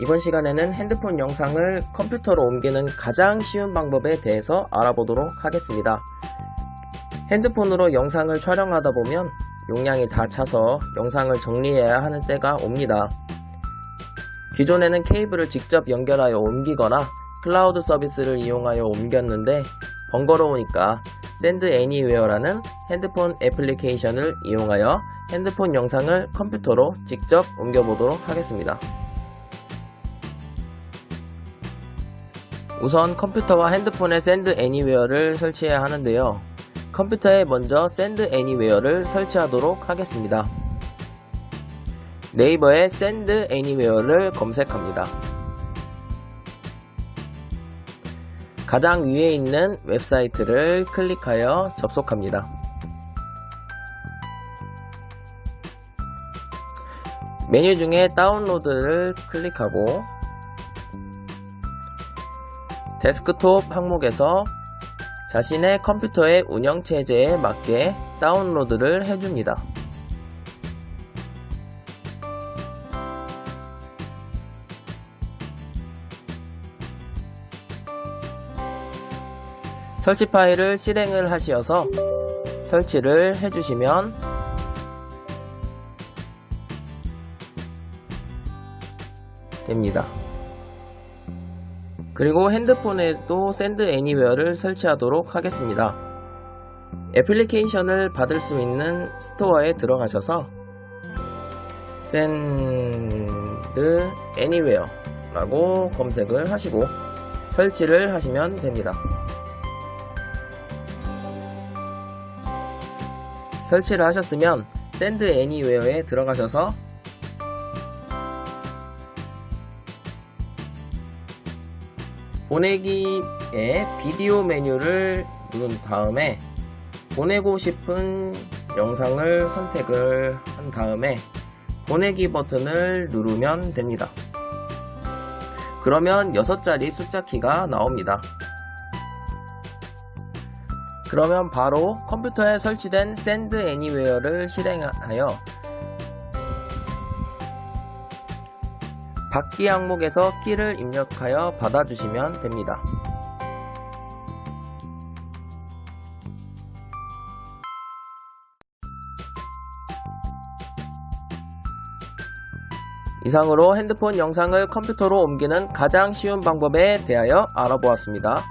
이번 시간에는 핸드폰 영상을 컴퓨터로 옮기는 가장 쉬운 방법에 대해서 알아보도록 하겠습니다. 핸드폰으로 영상을 촬영하다 보면 용량이 다 차서 영상을 정리해야 하는 때가 옵니다. 기존에는 케이블을 직접 연결하여 옮기거나 클라우드 서비스를 이용하여 옮겼는데 번거로우니까 샌드 애니웨어라는 핸드폰 애플리케이션을 이용하여 핸드폰 영상을 컴퓨터로 직접 옮겨보도록 하겠습니다. 우선 컴퓨터와 핸드폰에 샌드 애니웨어를 설치해야 하는데요. 컴퓨터에 먼저 샌드 애니웨어를 설치하도록 하겠습니다. 네이버에 샌드 애니웨어를 검색합니다. 가장 위에 있는 웹사이트를 클릭하여 접속합니다. 메뉴 중에 다운로드를 클릭하고 데스크톱 항목에서 자신의 컴퓨터의 운영체제에 맞게 다운로드를 해줍니다. 설치 파일을 실행을 하시어서 설치를 해주시면 됩니다. 그리고 핸드폰에도 샌드 애니웨어를 설치하도록 하겠습니다. 애플리케이션을 받을 수 있는 스토어에 들어가셔서 샌드 애니웨어 라고 검색을 하시고 설치를 하시면 됩니다. 설치를 하셨으면 샌드 애니웨어에 들어가셔서 보내기에 비디오 메뉴를 누른 다음에 보내고 싶은 영상을 선택을 한 다음에 보내기 버튼을 누르면 됩니다. 그러면 6자리 숫자 키가 나옵니다. 그러면 바로 컴퓨터에 설치된 샌드 애니웨어를 실행하여 받기 항목에서 키를 입력하여 받아주시면 됩니다. 이상으로 핸드폰 영상을 컴퓨터로 옮기는 가장 쉬운 방법에 대하여 알아보았습니다.